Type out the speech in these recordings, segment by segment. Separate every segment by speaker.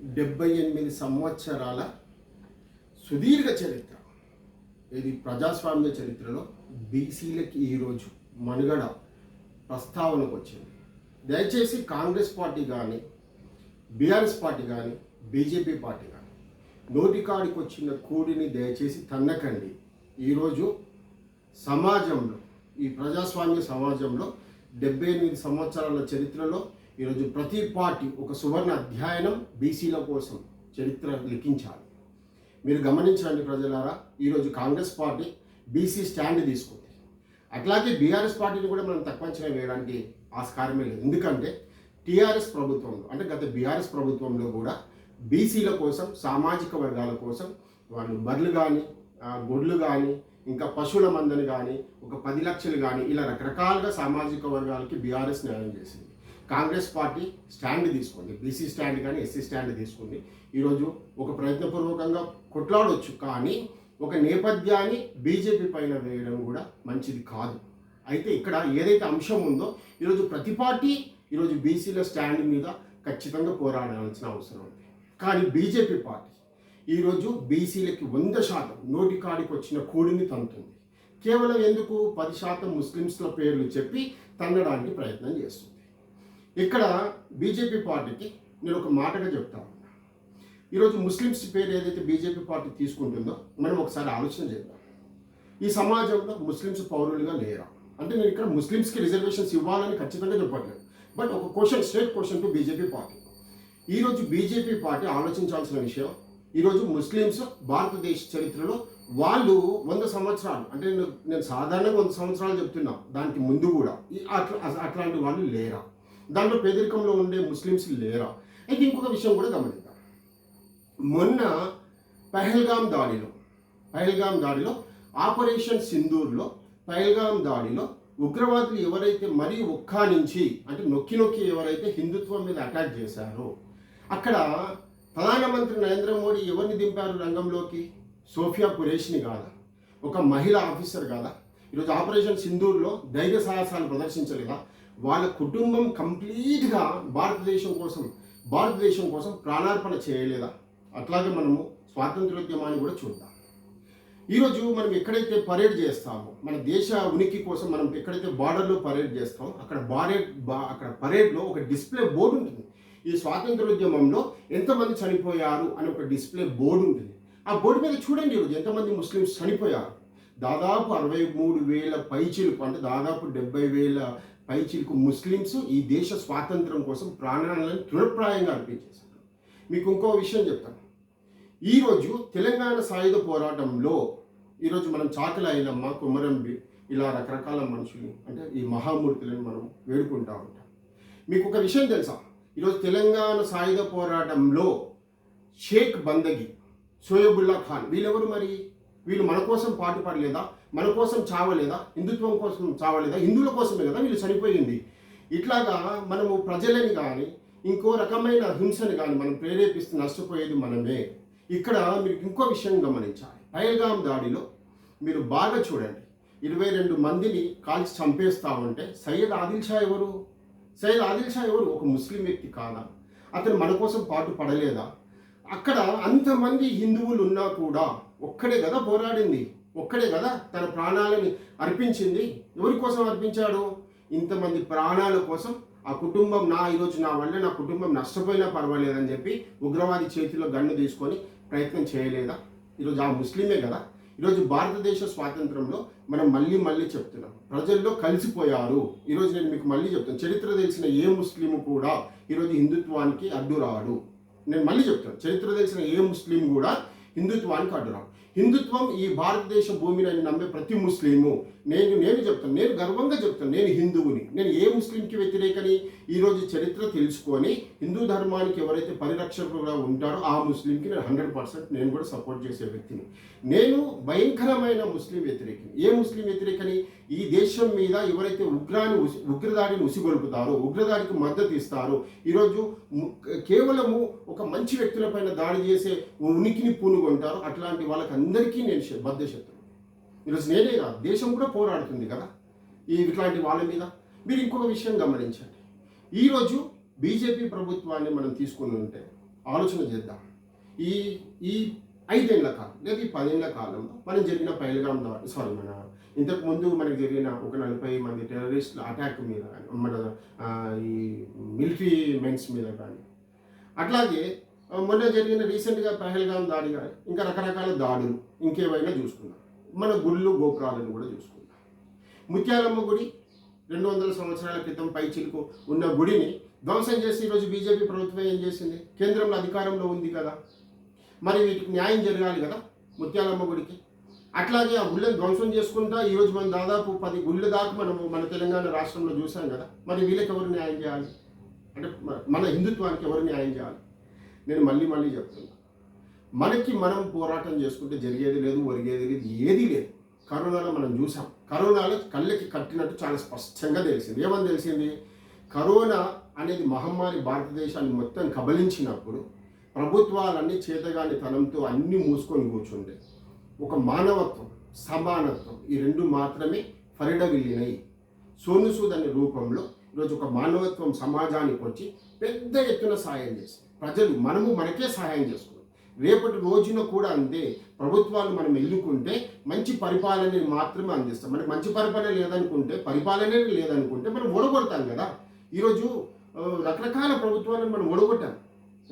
Speaker 1: డెబ్బై ఎనిమిది సంవత్సరాల సుదీర్ఘ చరిత్ర. ఇది ప్రజాస్వామ్య చరిత్రలో బీసీలకి ఈరోజు మనుగడ ప్రస్తావనకు వచ్చింది. దయచేసి కాంగ్రెస్ పార్టీ కానీ బీఆర్ఎస్ పార్టీ కానీ బీజేపీ పార్టీ కానీ నోటికాడికి వచ్చిన కూడిని దయచేసి తన్నకండి. ఈరోజు సమాజంలో ఈ ప్రజాస్వామ్య సమాజంలో డెబ్బై ఎనిమిది సంవత్సరాల చరిత్రలో ఈరోజు ప్రతి పార్టీ ఒక సువర్ణ అధ్యయనం బీసీల కోసం చరిత్ర లిఖించాలి. మీరు గమనించండి ప్రజలారా ఈరోజు కాంగ్రెస్ పార్టీ బీసీ స్టాండ్ తీసుకుంది. అట్లాగే బీఆర్ఎస్ పార్టీని కూడా మనం తక్కువ అంచనా వేయడానికి ఆస్కారమే లేదు. ఎందుకంటే టీఆర్ఎస్ ప్రభుత్వంలో అంటే గత బీఆర్ఎస్ ప్రభుత్వంలో కూడా బీసీల కోసం సామాజిక వర్గాల కోసం వాళ్ళు బర్రెలు కానీ గొడ్లు కానీ ఇంకా పశువుల మందని కానీ ఒక పది లక్షలు కానీ ఇలా రకరకాలుగా సామాజిక వర్గాలకి బీఆర్ఎస్ న్యాయం చేసింది. కాంగ్రెస్ పార్టీ స్టాండ్ తీసుకుంది బీసీ స్టాండ్ కానీ ఎస్సీ స్టాండ్ తీసుకుంది ఈరోజు ఒక ప్రయత్నపూర్వకంగా కొట్లాడవచ్చు కానీ ఒక నేపథ్యాన్ని బీజేపీ పైన వేయడం కూడా మంచిది కాదు. అయితే ఇక్కడ ఏదైతే అంశం ఉందో ఈరోజు ప్రతి పార్టీ ఈరోజు బీసీల స్టాండ్ మీద ఖచ్చితంగా పోరాడాల్సిన అవసరం ఉంది. కానీ బీజేపీ పార్టీ ఈరోజు బీసీలకి వంద శాతం నోటి కాడికి వచ్చిన కూడిని తంతుంది. కేవలం ఎందుకు? పది శాతం ముస్లిమ్స్ల పేర్లు చెప్పి తన్నడానికి ప్రయత్నం చేస్తుంది. ఇక్కడ బీజేపీ పార్టీకి నేను ఒక మాటగా చెప్తాను ఈరోజు ముస్లిమ్స్ పేరు ఏదైతే బీజేపీ పార్టీ తీసుకుంటుందో మనం ఒకసారి ఆలోచన చేద్దాం. ఈ సమాజంలో ముస్లిమ్స్ పౌరులుగా లేరా? అంటే నేను ఇక్కడ ముస్లిమ్స్కి రిజర్వేషన్స్ ఇవ్వాలని ఖచ్చితంగా చెప్పట్లేదు. బట్ ఒక question straight question to BJP party. ఈరోజు బీజేపీ పార్టీ ఆలోచించాల్సిన విషయం ఈరోజు ముస్లిమ్స్ భారతదేశ చరిత్రలో వాళ్ళు వంద సంవత్సరాలు అంటే నేను నేను సాధారణంగా వంద సంవత్సరాలు చెప్తున్నా దానికి ముందు కూడా అట్లా అట్లాంటి వాళ్ళు లేరా? దాంట్లో పేదరికంలో ఉండే ముస్లిమ్స్ లేరా? అయితే ఇంకొక విషయం కూడా గమనిద్దాం. మొన్న పహల్గాం దాడిలో పహల్గాం దాడిలో ఆపరేషన్ సింధూర్లో పహల్గామ్ దాడిలో ఉగ్రవాదులు ఎవరైతే మరీ ఒక్కా నుంచి అంటే నొక్కి నొక్కి ఎవరైతే హిందుత్వం మీద అటాక్ చేశారో అక్కడ ప్రధానమంత్రి నరేంద్ర మోడీ ఎవరిని దింపారు రంగంలోకి? సోఫియా కురేష్ని కాదా? ఒక మహిళా ఆఫీసర్ కాదా? ఈరోజు ఆపరేషన్ సింధూర్లో ధైర్య సాహసాలు ప్రదర్శించలేదా? వాళ్ళ కుటుంబం కంప్లీట్గా భారతదేశం కోసం భారతదేశం కోసం ప్రాణార్పణ చేయలేదా? అట్లాగే మనము స్వాతంత్రోద్యమాన్ని కూడా చూద్దాం. ఈరోజు మనం ఎక్కడైతే పరేడ్ చేస్తామో మన దేశ ఉనికి కోసం మనం ఎక్కడైతే బార్డర్లో పరేడ్ చేస్తామో అక్కడ బారెడ్ బా అక్కడ పరేడ్లో ఒక డిస్ప్లే బోర్డు ఉంటుంది. ఈ స్వాతంత్రోద్యమంలో ఎంతమంది చనిపోయారు అని ఒక డిస్ప్లే బోర్డు ఉంటుంది. ఆ బోర్డు మీద చూడండి ఈరోజు ఎంతమంది ముస్లిమ్స్ చనిపోయారు. దాదాపు అరవై మూడు వేల పైచిలకు అంటే దాదాపు డెబ్బై వేల పైచిలకు ముస్లిమ్స్ ఈ దేశ స్వాతంత్రం కోసం ప్రాణాలను తృణప్రాయంగా అర్పించేశారు. మీకు ఇంకో విషయం చెప్తాను. ఈరోజు తెలంగాణ సాయుధ పోరాటంలో ఈరోజు మనం చాకల ఐలమ్మ కుమరంబి ఇలా రకరకాల మనుషులు అంటే ఈ మహామూర్తులను మనం వేడుకుంటా ఉంటాం. మీకు ఒక విషయం తెలుసా? ఈరోజు తెలంగాణ సాయుధ పోరాటంలో షేక్ బందగి సోయబుల్లా ఖాన్ వీళ్ళెవరు మరి? వీళ్ళు మన కోసం పాటుపడలేదా? మన కోసం చావలేదా? హిందుత్వం కోసం చావలేదా? హిందువుల కోసమే కదా వీళ్ళు చనిపోయింది. ఇట్లాగా మనము ప్రజలని కానీ ఇంకో రకమైన హింసని కానీ మనం ప్రేరేపిస్తూ నష్టపోయేది మనమే. ఇక్కడ మీరు ఇంకో విషయం గమనించాలి. పైల్గాం దాడిలో మీరు బాగా చూడండి. ఇరవై రెండు మందిని కాల్చి చంపేస్తా ఉంటే సయ్యద్ ఆదిల్ షా ఎవరు? సయ్యద్ ఆదిల్ షా ఎవరు? ఒక ముస్లిం వ్యక్తి కాదా? అతను మన కోసం పాటు పడలేదా అక్కడ అంతమంది హిందువులు ఉన్నా కూడా ఒక్కడే కదా పోరాడింది? ఒక్కడే కదా తన ప్రాణాలని అర్పించింది? ఎవరి కోసం అర్పించాడు? ఇంతమంది ప్రాణాల కోసం ఆ కుటుంబం నా ఈరోజు నా వల్ల నా కుటుంబం నష్టపోయినా పర్వాలేదని చెప్పి ఉగ్రవాది చేతిలో గన్ను తీసుకొని ప్రయత్నం చేయలేదా? ఈరోజు ఆ ముస్లిమే కదా. ఈరోజు భారతదేశ స్వాతంత్రంలో మనం మళ్ళీ మళ్ళీ చెప్తున్నాం. ప్రజల్లో కలిసిపోయారు. ఈరోజు నేను మీకు మళ్ళీ చెప్తాను. చరిత్ర తెలిసిన ఏ ముస్లిం కూడా ఈరోజు హిందుత్వానికి అడ్డు రాడు నేను మళ్ళీ చెప్తాను. చరిత్ర తెలిసిన ఏ ముస్లిం కూడా హిందుత్వానికి అడ్డు రాడు హిందుత్వం ఈ భారతదేశ భూమిని అని నమ్మే ప్రతి ముస్లిము నేను నేను చెప్తాను నేను గర్వంగా చెప్తాను నేను హిందువుని నేను ఏ ముస్లింకి వ్యతిరేకని ఈరోజు చరిత్ర తెలుసుకొని హిందూ ధర్మానికి ఎవరైతే పరిరక్షకులుగా ఉంటారో ఆ ముస్లింకి నేను హండ్రెడ్ పర్సెంట్ నేను కూడా సపోర్ట్ చేసే వ్యక్తిని. నేను భయంకరమైన ముస్లిం వ్యతిరేకిని. ఏ ముస్లిం వ్యతిరేకని? ఈ దేశం మీద ఎవరైతే ఉగ్రాన్ని ఉగ్రదాడిని ఉసిగొలుపుతారో ఉగ్రదాడికి మద్దతు ఇస్తారో ఈరోజు ము- కేవలము ఒక మంచి వ్యక్తులపైన దాడి చేసే ఉనికిని పూనుగొంటారో అట్లాంటి వాళ్ళకి అందరికీ నేను శ- ఈరోజు నేనే కాదు దేశం కూడా పోరాడుతుంది కదా. ఈ ఇట్లాంటి వాళ్ళ మీద మీరు ఇంకొక విషయం గమనించండి. ఈరోజు బీజేపీ ప్రభుత్వాన్ని మనం తీసుకుని ఉంటే ఆలోచన చేద్దాం. ఈ ఈ ఐదేళ్ళ కాలం లేదా ఈ పదేళ్ళ కాలంలో మనం జరిగిన పైల్గాం ద్వారా సారీ మన ఇంతకు ముందు జరిగిన ఒక నలభై మంది టెర్రరిస్టుల అటాక్ మీద కానీ మన ఈ మిలిటరీ మెన్స్ మీద కానీ. అట్లాగే మొన్న జరిగిన రీసెంట్గా పహల్గాం దాడి కానీ ఇంకా రకరకాల దాడులు ఇంకేమైనా చూసుకున్నాం మన గుళ్ళు గోపురాలను కూడా చూసుకుందాం. ముత్యాలమ్మ గుడి రెండు వందల సంవత్సరాల క్రితం పై చిలుకు ఉన్న గుడిని ధ్వంసం చేసి ఈరోజు బీజేపీ ప్రభుత్వం ఏం చేసింది? కేంద్రంలో అధికారంలో ఉంది కదా. మరి వీటికి న్యాయం జరగాలి కదా ముత్యాలమ్మ గుడికి. అట్లాగే ఆ గుళ్ళని ధ్వంసం చేసుకుంటా ఈరోజు మనం దాదాపు పది గుళ్ళ దాకా మనము మన తెలంగాణ రాష్ట్రంలో చూసాం కదా. మరి వీళ్ళకి ఎవరు న్యాయం చేయాలి? అంటే మన హిందుత్వానికి ఎవరు న్యాయం చేయాలి? నేను మళ్ళీ మళ్ళీ చెప్తున్నా. మనకి మనం పోరాటం చేసుకుంటే జరిగేది లేదు ఒరిగేది లేదు ఏదీ లేదు. కరోనాలో మనం చూసాం. కరోనాలో కళ్ళకి కట్టినట్టు చాలా స్పష్టంగా తెలిసింది. ఏమని తెలిసింది? కరోనా అనేది మహమ్మారి భారతదేశాన్ని మొత్తం కబలించినప్పుడు ప్రభుత్వాలన్నీ చేతగాని తనంతో అన్ని మూసుకొని కూర్చుండే. ఒక మానవత్వం సమానత్వం ఈ రెండు మాత్రమే పరిడవిల్లినాయి సోనుసూద్ అనే రూపంలో ఈరోజు ఒక మానవత్వం సమాజానికి వచ్చి పెద్ద ఎత్తున సాయం చేసింది. ప్రజలు మనము మనకే సహాయం చేసుకున్నాం రేపటి రోజున కూడా అంతే. ప్రభుత్వాలు మనం ఎన్నుకుంటే మంచి పరిపాలన మాత్రమే అందిస్తాం. మనకి మంచి పరిపాలన లేదనుకుంటే పరిపాలనే లేదనుకుంటే మనం ఓడగొడతాం కదా. ఈరోజు రకరకాల ప్రభుత్వాలను మనం ఓడగొట్టాం.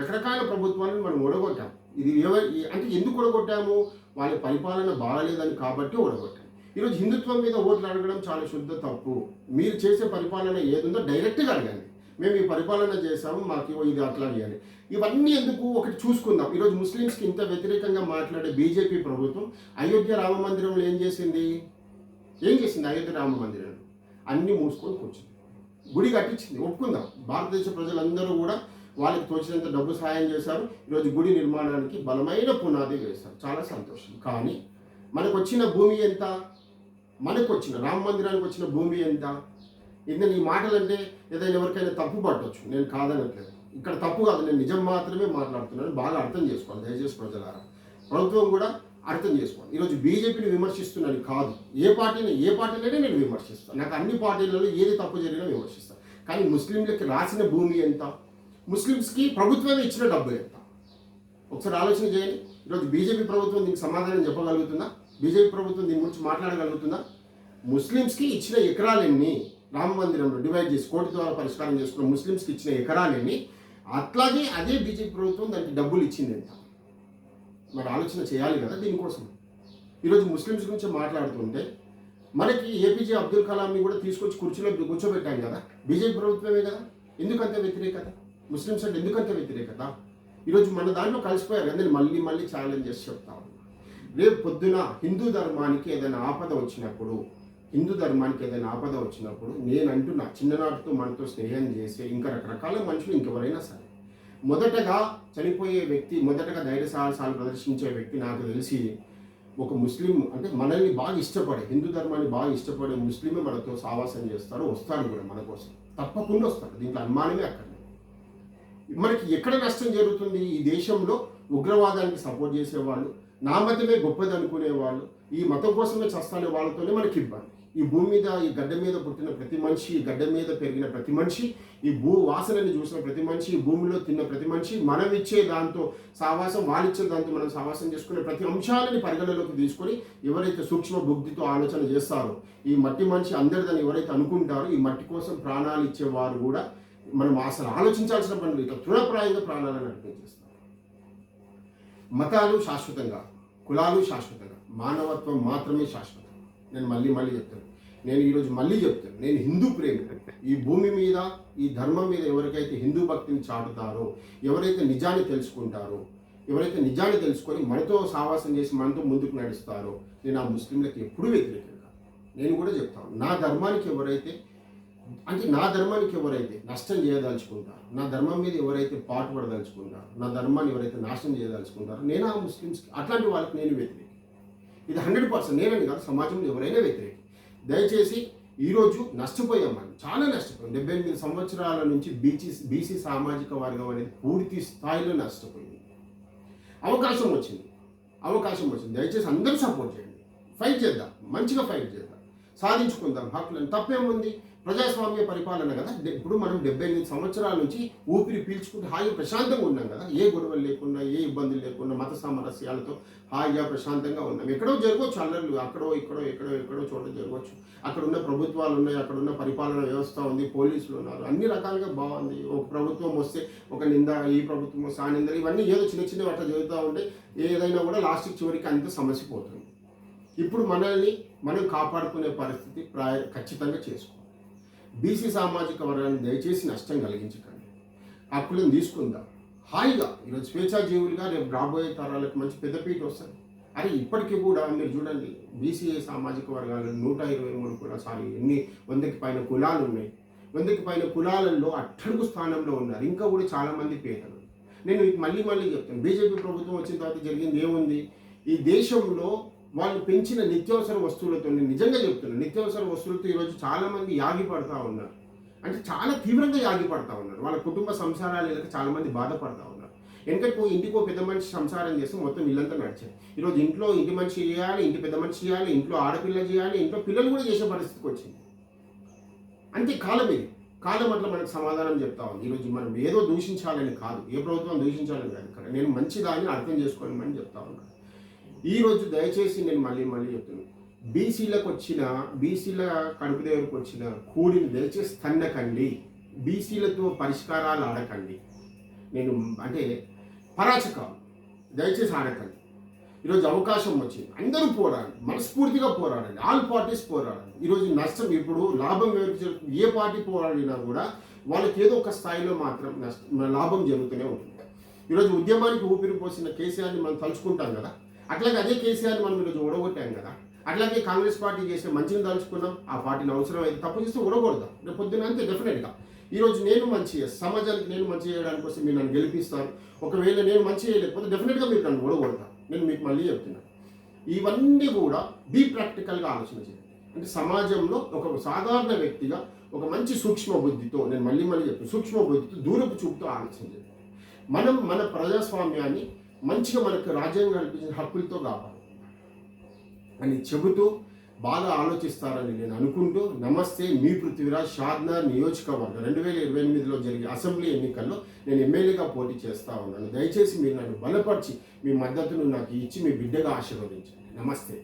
Speaker 1: రకరకాల ప్రభుత్వాలను మనం ఓడగొట్టాం. ఇది ఎవరి అంటే ఎందుకు ఓడగొట్టాము? వాళ్ళ పరిపాలన బాగాలేదని కాబట్టి ఓడగొట్టాం. ఈరోజు హిందుత్వం మీద ఓట్లు అడగడం చాలా శుద్ధ తప్పు. మీరు చేసే పరిపాలన ఏదుందో డైరెక్ట్గా అడగండి. మేము ఈ పరిపాలన చేసాము మాకు ఇది అట్లా చేయాలి ఇవన్నీ ఎందుకు ఒకటి చూసుకుందాం. ఈరోజు ముస్లిమ్స్కి ఇంత వ్యతిరేకంగా మాట్లాడే బీజేపీ ప్రభుత్వం అయోధ్య రామ మందిరంలో ఏం చేసింది? ఏం చేసింది అయోధ్య రామ మందిరం? అన్నీ మూసుకొని కూర్చుంది. గుడి కట్టించింది ఒప్పుకుందాం. భారతదేశ ప్రజలందరూ కూడా వాళ్ళకి తోచినంత డబ్బు సహాయం చేశారు. ఈరోజు గుడి నిర్మాణానికి బలమైన పునాది వేశారు. చాలా సంతోషం. కానీ మనకు వచ్చిన భూమి ఎంత? మనకు వచ్చిన రామ మందిరానికి వచ్చిన భూమి ఎంత? ఇంకా నీ మాటలంటే ఏదైనా ఎవరికైనా తప్పు పట్టవచ్చు నేను కాదనట్లేదు. ఇక్కడ తప్పు కాదు నేను నిజం మాత్రమే మాట్లాడుతున్నాను. బాగా అర్థం చేసుకోవాలి. దయచేసి ప్రజలారా. ప్రభుత్వం కూడా అర్థం చేసుకోవాలి. ఈరోజు బీజేపీని విమర్శిస్తున్నాను కాదు. ఏ పార్టీని ఏ పార్టీనైనా నేను విమర్శిస్తాను. నాకు అన్ని పార్టీలలో ఏది తప్పు జరిగినా విమర్శిస్తాను. కానీ ముస్లింలకి రాసిన భూమి ఎంత? ముస్లిమ్స్కి ప్రభుత్వమే ఇచ్చిన డబ్బు ఎంత? ఒకసారి ఆలోచన చేయండి. ఈరోజు బీజేపీ ప్రభుత్వం దీనికి సమాధానం చెప్పగలుగుతుందా? బీజేపీ ప్రభుత్వం దీని గురించి మాట్లాడగలుగుతుందా? ముస్లిమ్స్కి ఇచ్చిన ఎకరాలన్నీ? రామ మందిరంలో డివైడ్ చేసి కోర్టు ద్వారా పరిష్కారం చేసుకున్న ముస్లిమ్స్కి ఇచ్చిన ఎకరాలని అట్లాగే అదే బీజేపీ ప్రభుత్వం దానికి డబ్బులు ఇచ్చింది ఎంత మరి ఆలోచన చేయాలి కదా దీనికోసం. ఈరోజు ముస్లిమ్స్ గురించి మాట్లాడుతుంటే మనకి ఏపీజే అబ్దుల్ కలాంని కూడా తీసుకొచ్చి కుర్చీలో కూర్చోబెట్టాం కదా. బీజేపీ ప్రభుత్వమే కదా. ఎందుకంత వ్యతిరేకత? ముస్లిమ్స్ అంటే ఎందుకంత వ్యతిరేకత? ఈరోజు మన దాంట్లో కలిసిపోయారు కదా. నేను మళ్ళీ మళ్ళీ ఛాలెంజ్ చేసి చెప్తా రేపు పొద్దున హిందూ ధర్మానికి ఏదైనా ఆపద వచ్చినప్పుడు హిందూ ధర్మానికి ఏదైనా ఆపద వచ్చినప్పుడు నేను నా చిన్ననాటితో మనతో స్నేహం చేసే ఇంకా రకరకాల మనుషులు ఇంకెవరైనా సరే. మొదటగా చనిపోయే వ్యక్తి మొదటగా ధైర్య సాహసాలు ప్రదర్శించే వ్యక్తి నాకు తెలిసి ఒక ముస్లిం అంటే మనల్ని బాగా ఇష్టపడే హిందూ ధర్మాన్ని బాగా ఇష్టపడే ముస్లిమే మనతో సావాసం చేస్తారు వస్తారు కూడా మన కోసం. తప్పకుండా వస్తారు దీంట్లో అనుమానమే అక్కడ మనకి ఎక్కడ నష్టం జరుగుతుంది? ఈ దేశంలో ఉగ్రవాదానికి సపోర్ట్ చేసేవాళ్ళు నా మతమే గొప్పది అనుకునేవాళ్ళు ఈ మతం కోసమే చస్తానే వాళ్ళతోనే మనకి ఇబ్బంది. ఈ భూమి మీద ఈ గడ్డ మీద పుట్టిన ప్రతి మనిషి ఈ గడ్డ మీద పెరిగిన ప్రతి మనిషి ఈ భూ వాసనని చూసిన ప్రతి మనిషి ఈ భూమిలో తిన్న ప్రతి మనిషి మనం ఇచ్చే దాంతో సావాసం వాళ్ళిచ్చే దాంతో మనం సావాసం చేసుకునే ప్రతి అంశాలని పరిగణలోకి తీసుకొని ఎవరైతే సూక్ష్మ బుద్ధితో ఆలోచన చేస్తారో ఈ మట్టి మనిషి అందరిదని ఎవరైతే అనుకుంటారో ఈ మట్టి కోసం ప్రాణాలు ఇచ్చేవారు కూడా మనం అసలు ఆలోచించాల్సిన పని ఇట్లా తృణప్రాయంగా ప్రాణాలను అర్పించేస్తారు మతాలు శాశ్వతంగా కులాలు శాశ్వతంగా మానవత్వం మాత్రమే శాశ్వతం నేను మళ్ళీ మళ్ళీ చెప్తాను. నేను ఈరోజు మళ్ళీ చెప్తాను. నేను హిందూ ప్రేమి ఈ భూమి మీద ఈ ధర్మం మీద ఎవరికైతే హిందూ భక్తిని చాటుతారో ఎవరైతే నిజాన్ని తెలుసుకుంటారో ఎవరైతే నిజాన్ని తెలుసుకొని మనతో సావాసం చేసి మనతో ముందుకు నడుస్తారో నేను ఆ ముస్లింలకు ఎప్పుడూ వ్యతిరేకంగా నేను కూడా చెప్తాను నా ధర్మానికి ఎవరైతే అంటే నా ధర్మానికి ఎవరైతే నష్టం చేయదలుచుకుంటారు నా ధర్మం మీద ఎవరైతే పాటుపడదలుచుకుంటారు నా ధర్మాన్ని ఎవరైతే నాశనం చేయదలుచుకుంటారో నేను ఆ ముస్లిమ్స్కి అట్లాంటి వాళ్ళకి నేను వ్యతిరేకం ఇది హండ్రెడ్ పర్సెంట్ నేనని కాదు సమాజంలో ఎవరైనా వ్యతిరేకి. దయచేసి ఈరోజు నష్టపోయాం మనం చాలా నష్టపోయాం. డెబ్బై ఎనిమిది సంవత్సరాల నుంచి బీసీ బీసీ సామాజిక వర్గం అనేది పూర్తి స్థాయిలో నష్టపోయింది. అవకాశం వచ్చింది. అవకాశం వచ్చింది. దయచేసి అందరూ సపోర్ట్ చేయండి. ఫైట్ చేద్దాం. మంచిగా ఫైట్ చేద్దాం. సాధించుకుందాం. హక్కులను. తప్పేముంది? ప్రజాస్వామ్య పరిపాలన కదా. ఇప్పుడు మనం డెబ్బై ఎనిమిది సంవత్సరాల నుంచి ఊపిరి పీల్చుకుంటూ హాయిగా ప్రశాంతంగా ఉన్నాం కదా. ఏ గొడవలు లేకుండా ఏ ఇబ్బందులు లేకుండా మత సామరస్యాలతో హాయిగా ప్రశాంతంగా ఉన్నాం. ఎక్కడో జరగవచ్చు అల్లర్లు. అక్కడో ఇక్కడో ఎక్కడో ఎక్కడో చోట జరగవచ్చు. అక్కడ ఉన్న ప్రభుత్వాలు ఉన్నాయి. అక్కడ ఉన్న పరిపాలన వ్యవస్థ ఉంది. పోలీసులు ఉన్నారు. అన్ని రకాలుగా బాగుంది. ఒక ప్రభుత్వం వస్తే ఒక నింద ఈ ప్రభుత్వం వస్తే ఆ నింద ఇవన్నీ ఏదో చిన్న చిన్న అట్లా జరుగుతూ ఉంటే ఏదైనా కూడా లాస్ట్కి చివరికి అంత సమస్య పోతుంది. ఇప్పుడు మనల్ని మనం కాపాడుకునే పరిస్థితి ప్రాయ ఖచ్చితంగా చేసుకోవాలి. బీసీ సామాజిక వర్గాన్ని దయచేసి నష్టం కలిగించకండి. హక్కులను తీసుకుందాం. హాయిగా ఈరోజు స్వేచ్ఛాజీవులుగా రేపు రాబోయే తరాలకు మంచి పెద్దపీట వస్తుంది. అరే ఇప్పటికీ కూడా మీరు చూడండి బీసీ సామాజిక వర్గాలు నూట ఇరవై మూడు కూడా సారీ ఎన్ని వందకి పైన కులాలు ఉన్నాయి. వందకి పైన కులాలలో అట్టడుగు స్థానంలో ఉన్నారు. ఇంకా కూడా చాలామంది పేదలు. నేను మళ్ళీ మళ్ళీ చెప్తాను. బీజేపీ ప్రభుత్వం వచ్చిన తర్వాత జరిగింది ఏముంది? ఈ దేశంలో వాళ్ళు పెంచిన నిత్యావసర వస్తువులతో నేను నిజంగా చెప్తున్నాను నిత్యావసర వస్తువులతో ఈరోజు చాలామంది యాగి పడతా ఉన్నారు. అంటే చాలా తీవ్రంగా యాగి పడతా ఉన్నారు. వాళ్ళ కుటుంబ సంసారాలు ఇలా చాలామంది బాధపడతా ఉన్నారు. ఎందుకంటే ఓ ఇంటికి ఓ పెద్ద మనిషి సంసారం చేస్తే మొత్తం ఇల్లంతా నడిచాయి ఈరోజు ఇంట్లో ఇంటి మనిషి చేయాలి ఇంటి పెద్ద మనిషి చేయాలి ఇంట్లో ఆడపిల్ల చేయాలి ఇంట్లో పిల్లలు కూడా చేసే పరిస్థితికి వచ్చింది. అంతే కాలం ఇది. కాలం అట్లా మనకు సమాధానం చెప్తా ఉంది. ఈరోజు మనం ఏదో దూషించాలని కాదు. ఏ ప్రభుత్వం దూషించాలని కాదు ఇక్కడ. నేను మంచిదాన్ని అర్థం చేసుకోవాలని చెప్తా ఉన్నాను ఈరోజు దయచేసి నేను మళ్ళీ మళ్ళీ చెప్తున్నాను బీసీలకు వచ్చిన బీసీల కడుపు దగ్గరకు వచ్చిన కూడిని దయచేసి తన్నకండి. బీసీలతో పరిష్కారాలు ఆడకండి. నేను అంటే పరాచకాలు దయచేసి ఆడకండి. ఈరోజు అవకాశం వచ్చింది. అందరూ పోరాడండి. మనస్ఫూర్తిగా పోరాడండి. All parties పోరాడండి. ఈరోజు నష్టం ఇప్పుడు లాభం ఏ పార్టీ పోరాడినా కూడా వాళ్ళకి ఏదో ఒక స్థాయిలో మాత్రం నష్టం లాభం జరుగుతూనే ఉంటుంది. ఈరోజు ఉద్యమానికి ఊపిరి పోసిన కేసీఆర్ని మనం తలుచుకుంటాం కదా? అట్లాగే అదే కేసీఆర్ మనం ఈరోజు ఓడగొట్టాం కదా. అట్లాగే కాంగ్రెస్ పార్టీ చేసిన మంచిని తలుచుకున్నాం ఆ పార్టీని అవసరం అయితే తప్పు చేస్తే ఓడగొడదాం రేపు పొద్దున అంతే డెఫినెట్గా ఈరోజు నేను మంచి సమాజానికి నేను మంచి చేయడానికి కోసం మీరు నన్ను గెలిపిస్తారు. ఒకవేళ నేను మంచి చేయలేకపోతే డెఫినెట్గా మీరు నన్ను ఓడగొడతాను నేను మీకు మళ్ళీ చెప్తున్నాను ఇవన్నీ కూడా బీ ప్రాక్టికల్గా ఆలోచన చేయండి. అంటే సమాజంలో ఒక సాధారణ వ్యక్తిగా ఒక మంచి సూక్ష్మ బుద్ధితో నేను మళ్ళీ మళ్ళీ చెప్తాను సూక్ష్మ బుద్ధితో దూరపు చూపుతో ఆలోచన చేయండి. మనం మన ప్రజాస్వామ్యాన్ని మంచిగా మనకు రాజ్యాంగం కల్పించిన హక్కులతో రావాలి అని చెబుతూ బాగా ఆలోచిస్తారని నేను అనుకుంటూ నమస్తే మీ పృథ్వీరాజ్ షాద్నార్ నియోజకవర్గం. రెండు వేల ఇరవై ఎనిమిదిలో జరిగే అసెంబ్లీ ఎన్నికల్లో నేను ఎమ్మెల్యేగా పోటీ చేస్తా ఉన్నాను. దయచేసి మీరు నన్ను బలపరిచి మీ మద్దతును నాకు ఇచ్చి మీ బిడ్డగా ఆశీర్వదించండి. నమస్తే.